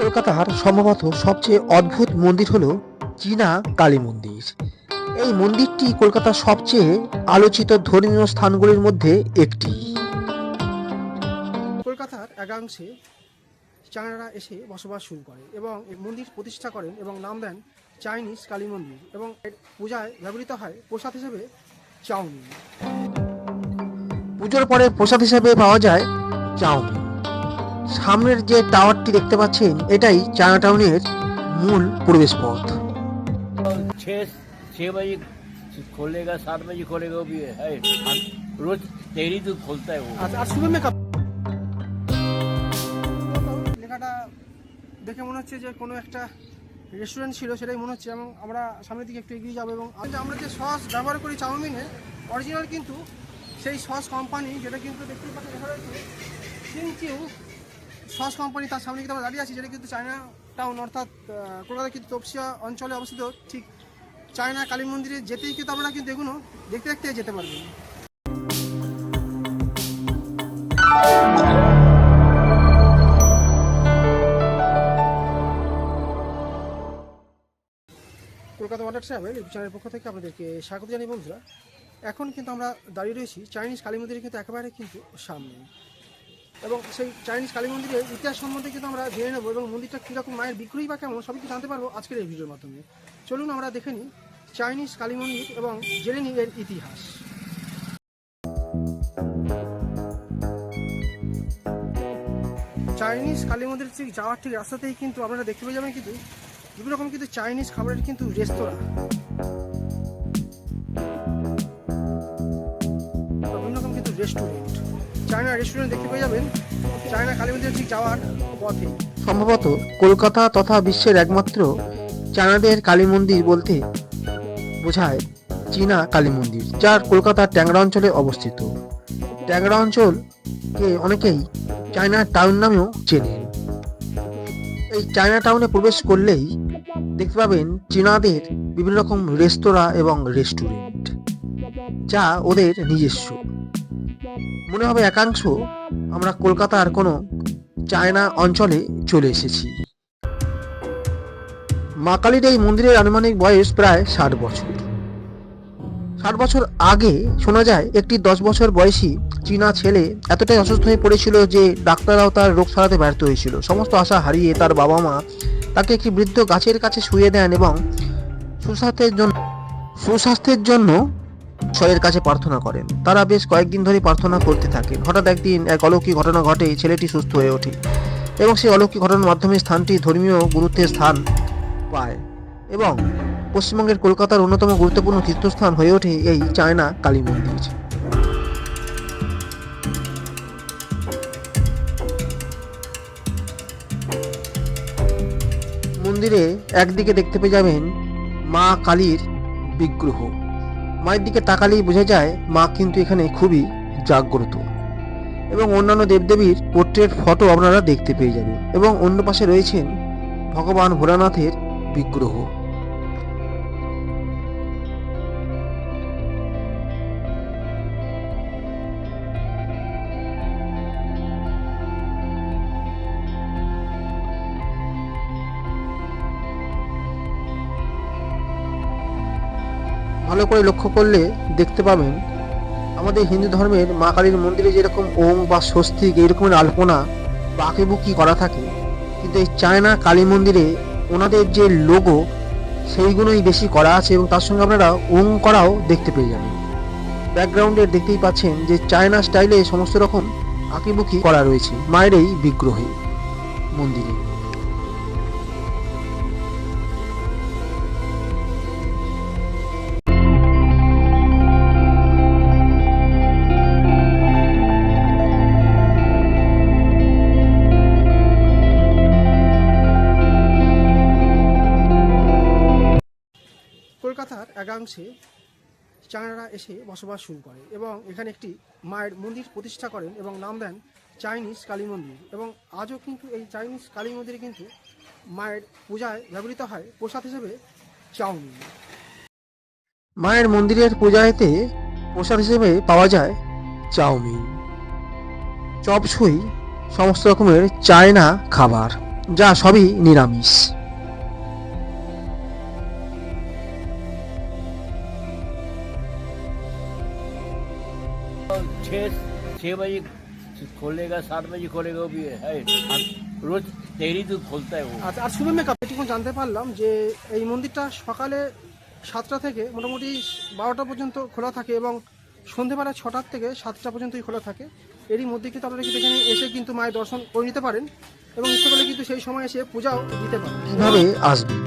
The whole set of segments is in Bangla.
কলকাতার সম্ভবত সবচেয়ে অদ্ভুত মন্দির হলো চীনা কালী মন্দির। এই মন্দিরটি কলকাতার সবচেয়ে আলোচিত ধর্মীয় স্থানগুলির মধ্যে একটি। কলকাতার একাংশে চায়নারা এসে বসবাস শুরু করে এবং এই মন্দির প্রতিষ্ঠা করেন এবং নাম দেন চাইনিজ কালী মন্দির এবং পূজায় ব্যবহৃত হয় প্রসাদ হিসেবে চাউমিন। পুজোর পরে প্রসাদ হিসেবে পাওয়া যায় চাউমিন। সামনের যে টাওয়ারটি দেখতে পাচ্ছেন এটাই চায়না টাউনের মূল প্রবেশ পথ छः छः बजे खोलेगा सात बजे खोलेगा वो भी है रोज डेली तो खोलता है वो আচ্ছা আর শুভে মেকআপ লেখাটা দেখে মনে হচ্ছে যে কোনো একটা রেস্টুরেন্ট ছিল সেটাই মনে হচ্ছে এবং আমরা সামনের দিকে একটু এগিয়ে যাবো এবং আমরা- আমরা যে সস ব্যবহার করি চাউমিনে অরিজিনাল কিন্তু সেই সস কোম্পানি যেটা কিন্তু দেখতেই পাচ্ছেন লেখা রয়েছে চিংচিউ সস কোম্পানি তার সামনে কিন্তু আমরা দাঁড়িয়ে আছি যেটা কিন্তু চায়না টাউন অর্থাৎ আহ, কলকাতার কিন্তু তপসিয়া অঞ্চলে অবস্থিত। ঠিক চায়না কালী মন্দিরে যেতেই কিন্তু আমরা কিন্তু এগুলো দেখতে দেখতে যেতে পারবেন কলকাতা ওয়াটার ট্রাভেল এই চ্যানেলের পক্ষ থেকে আপনাদেরকে স্বাগত জানাই বন্ধুরা এখন কিন্তু আমরা দাঁড়িয়ে রয়েছি। চাইনিজ কালী মন্দিরের কিন্তু একেবারে কিন্তু সামনে। এবং সেই চাইনিজ কালী মন্দিরের ইতিহাস সম্বন্ধে কিন্তু আমরা জেনে নেব এবং মন্দিরটা কীরকম, মায়ের বিক্রয়ী বা কেমন, সবই জানতে পারব আজকের এই ভিডিওর মাধ্যমে। চলুন আমরা দেখে নিই চাইনিজ কালী মন্দির এবং জেনে নিই এর ইতিহাস। চাইনিজ কালী মন্দির ঠিক যাওয়ার ঠিক রাস্তাতেই কিন্তু আপনারা দেখতে পেয়ে যাবেন কিন্তু বিভিন্ন রকম কিন্তু চাইনিজ খাবারের কিন্তু রেস্তোরাঁ। বিভিন্ন রকম কিন্তু রেস্টুরেন্ট চায়না রেস্টুরেন্ট দেখতে পেয়ে যাবেন। চায়না কালী মন্দির ঠিক যাওয়ার পথে। সম্ভবত কলকাতা তথা বিশ্বের একমাত্র চায়নাদের কালী মন্দির বলতে বোঝায় চীনা কালী মন্দির যার কলকাতার ট্যাংরা অঞ্চলে অবস্থিত। ট্যাংরা অঞ্চলকে অনেকেই চায়না টাউন নামেও চেনেন এই চায়না টাউনে প্রবেশ করলেই দেখতে পাবেন চীনাদের বিভিন্ন রকম রেস্তোরাঁ এবং রেস্টুরেন্ট, যা ওদের নিজস্ব। মনে হবে একাংশ আমরা কলকাতার কোনো চায়না অঞ্চলে চলে এসেছি। মা কালীর এই মন্দিরের আনুমানিক বয়স প্রায় ষাট বছর। ষাট বছর আগে শোনা যায় একটি দশ বছর বয়সী চীনা ছেলে এতটাই অসুস্থ হয়ে পড়েছিল যে ডাক্তাররাও তার রোগ সারাতে ব্যর্থ হয়েছিল। সমস্ত আশা হারিয়ে তার বাবা মা তাকে একটি বৃদ্ধ গাছের কাছে শুয়ে দেন এবং সুস্বাস্থ্যের জন্য সুস্বাস্থ্যের জন্য ঈশ্বরের কাছে প্রার্থনা করেন। তারা বেশ কয়েকদিন ধরে প্রার্থনা করতে থাকেন হঠাৎ একদিন এক অলৌকিক ঘটনা ঘটে ছেলেটি সুস্থ হয়ে ওঠে এবং সেই অলৌকিক ঘটনার মাধ্যমে স্থানটি ধর্মীয় গুরুত্বের স্থান পায় এবং পশ্চিমবঙ্গের কলকাতার অন্যতম গুরুত্বপূর্ণ তীর্থস্থান হয়ে ওঠে এই চায়না কালী মন্দির। মন্দিরে একদিকে দেখতে পেয়ে যাবেন মা কালীর বিগ্রহ। মায়ের দিকে তাকালেই বোঝা যায় মা কিন্তু এখানে খুবই জাগ্রত। এবং অন্যান্য দেবদেবীর পোর্ট্রেট ফটো আপনারা দেখতে পেয়ে যাবেন। এবং অন্য পাশে রয়েছেন ভগবান ভোলানাথের বিগ্রহ। ভালো করে লক্ষ্য করলে দেখতে পাবেন, আমাদের হিন্দু ধর্মের মা কালীর মন্দিরে যেরকম ওম বা স্বস্তিক এইরকমের আলপনা বা আঁকিবুকি করা থাকে, কিন্তু এই চায়না কালী মন্দিরে ওনাদের যে লোগো সেইগুলোই বেশি করা আছে এবং তার সঙ্গে আপনারা ওম করাও দেখতে পেয়ে যাবেন। ব্যাকগ্রাউন্ডে দেখতেই পাচ্ছেন যে চায়না স্টাইলে সমস্ত রকম আঁকিবুকি করা রয়েছে মায়ের এই বিগ্রহে, মন্দিরে। একাংশে চায়নারা এসে বসবাস শুরু করে এবং এখানে একটি মায়ের মন্দির প্রতিষ্ঠা করেন এবং নাম দেন চাইনিজ কালী মন্দির এবং আজও কিন্তু এই চাইনিজ কালী মন্দিরে কিন্তু মায়ের পূজায় ব্যবহৃত হয় প্রসাদ হিসেবে চাউমিন। মায়ের মন্দিরের পূজায়তে প্রসাদ হিসেবে পাওয়া যায় চাউমিন। চপসই সমস্ত রকমের চায়না খাবার, যা সবই নিরামিষ। छः छः बजे खोलेगा सात बजे खोलेगा वो भी है रोज डेली दूध खोलता है वो আচ্ছা আর শুভম মেকআপ এটুকু জানতে পারলাম যে এই মন্দিরটা সকালে সাতটা থেকে মোটামুটি বারোটা পর্যন্ত খোলা থাকে এবং সন্ধেবেলা ছটার থেকে সাতটা পর্যন্তই খোলা থাকে এরই মধ্যে কিন্তু আপনারা কিন্তু এখানে এসে কিন্তু মায়ের দর্শন করে নিতে পারেন এবং ইচ্ছে করলে কিন্তু সেই সময় এসে পূজাও দিতে পারেন কিভাবে আসবেন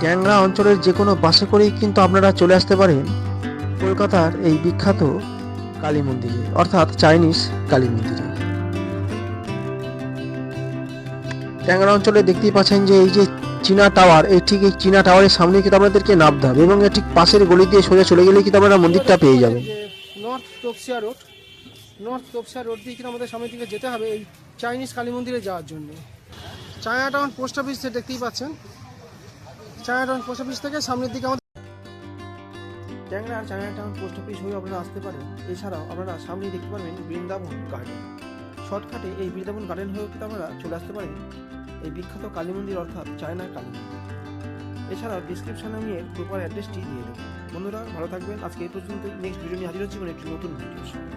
ট্যাংরা অঞ্চলের যে কোনো বাসে করেই কিন্তু আপনারা চলে আসতে পারেন কলকাতার এই বিখ্যাত কালী মন্দিরে অর্থাৎ চাইনিজ কালী মন্দিরে ট্যাংরা অঞ্চলে দেখতেই পাচ্ছেন যে এই যে চীনা টাওয়ার, এই ঠিক এই চীনা টাওয়ারের সামনে কিন্তু আপনাদেরকে নামতে হবে এবং ঠিক পাশের গলি দিয়ে সোজা চলে গেলে কিন্তু আপনারা মন্দিরটা পেয়ে যাবেন north Tapsia road north Tapsia road দিয়ে কিন্তু আমাদের সামনে দিকে যেতে হবে এই চাইনিজ কালী মন্দিরে যাওয়ার জন্য। চায়না টাউন পোস্ট অফিস দেখতেই পাচ্ছেন। চায়না টাউন পোস্ট অফিস থেকে সামনের দিকে আমাদের ট্যাংরা চায়না টাউন পোস্ট অফিস হয়ে আপনারা আসতে পারেন। এছাড়াও আপনারা সামনেই দেখতে পারবেন বৃন্দাবন গার্ডেন শর্টকাটে এই বৃন্দাবন গার্ডেন হয়ে কিন্তু আপনারা চলে আসতে পারেন। এই বিখ্যাত কালী মন্দির অর্থাৎ চায়না কালী মন্দির। এছাড়াও ডিসক্রিপশানে এর প্রপার অ্যাড্রেসটি দিয়ে দেবো। বন্ধুরা, ভালো থাকবেন। আজকে এই পর্যন্তই। নেক্সট ভিডিও নিয়ে হাজির হচ্ছে কোনো একটি নতুন সঙ্গে